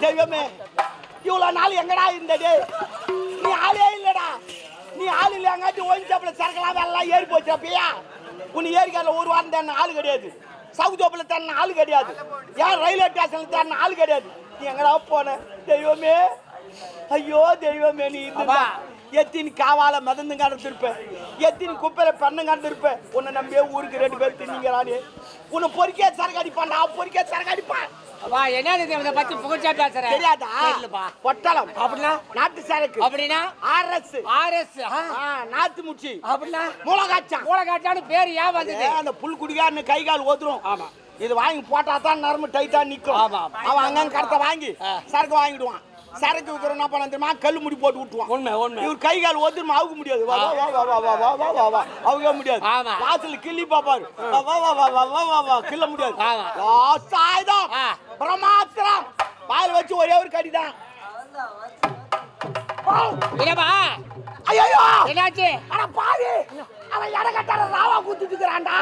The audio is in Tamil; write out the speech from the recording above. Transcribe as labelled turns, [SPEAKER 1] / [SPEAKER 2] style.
[SPEAKER 1] தெய்வமே இவ்வளவு நாள் எங்கடா இருந்தது? நீ ஆளே இல்லடா. நீ ஆள் இல்லையாங்காட்டி ஓய்ஞ்சப்பல சரக்கலாம் எல்லாம் ஏறி போச்சு அப்பயா உன் ஏரிக்கால ஒரு வாரம் தண்ண ஆள் கிடையாது. சவுதோப்பில் தண்ண ஆள் கிடையாது. ஏன் ரயில்வே ஸ்டேஷன்ல தண்ண ஆள் கிடையாது? நீ எங்கடா போன? தெய்வமே ஐயோ தெய்வமே நீ இருந்தா எத்தினி காவால மதந்து கடந்திருப்பேன் எத்தினி குப்பையில பெண்ணு கடந்திருப்பேன் உன்னை நம்பியே ஊருக்கு ரெண்டு பேர் தின்னீங்களானே. உன்னை பொறுக்கே சரக்கு அடிப்பான்டா? பொறுக்கே சரக்கு அடிப்பான்.
[SPEAKER 2] அப்பா என்ன இது? இவனை பத்தி புகழ்ச்சா பேசுற?
[SPEAKER 1] தெரியாதா?
[SPEAKER 2] தெரியலப்பா.
[SPEAKER 1] பொட்டலம்.
[SPEAKER 2] அப்படின்னா?
[SPEAKER 1] நாட்டு சரக்கு.
[SPEAKER 2] அப்படின்னா?
[SPEAKER 1] ஆர்எஸ்.
[SPEAKER 2] ஆர்எஸ்
[SPEAKER 1] நாத்து முச்சி.
[SPEAKER 2] அப்படின்னா?
[SPEAKER 1] மூலகாச்சான்
[SPEAKER 2] மூளைக்காட்டான்னு பேர் ஏன் வந்தது?
[SPEAKER 1] அந்த புல் குடிகாரனு கை கால் ஓதுரும்
[SPEAKER 2] ஆமா.
[SPEAKER 1] இது வாங்கி போட்டா தான் நரம்பு டைட்டா நிக்கும். அவன் அங்கங்க கடத்த வாங்கி. சரக்கு வாங்கிடுவான். சரக்கு விற்கிற என்ன பண்ண தெரியுமா கல் முடி போட்டு விட்டுருவான்
[SPEAKER 2] உண்மை உண்மை
[SPEAKER 1] இவர் கை கால் ஓதுரும் அவுக்க முடியாது வா வா வா வா வா வா வா வா வா அவுக்க முடியாது. வாசல் கிள்ளி பாப்பாரு வா வா வா வா வா வா வா வா கிள்ள முடியாது. லாஸ்ட் ஆயுதம். பிரமாத்திரம் வாயில் வச்சு ஒரே ஒரு கடிதான்
[SPEAKER 2] இல்லப்பா
[SPEAKER 1] ஐயோ
[SPEAKER 2] என்னாச்சு
[SPEAKER 1] அட பாவி அவன் எடை கட்டார ராவா குத்துட்டு இருக்கிறான்டா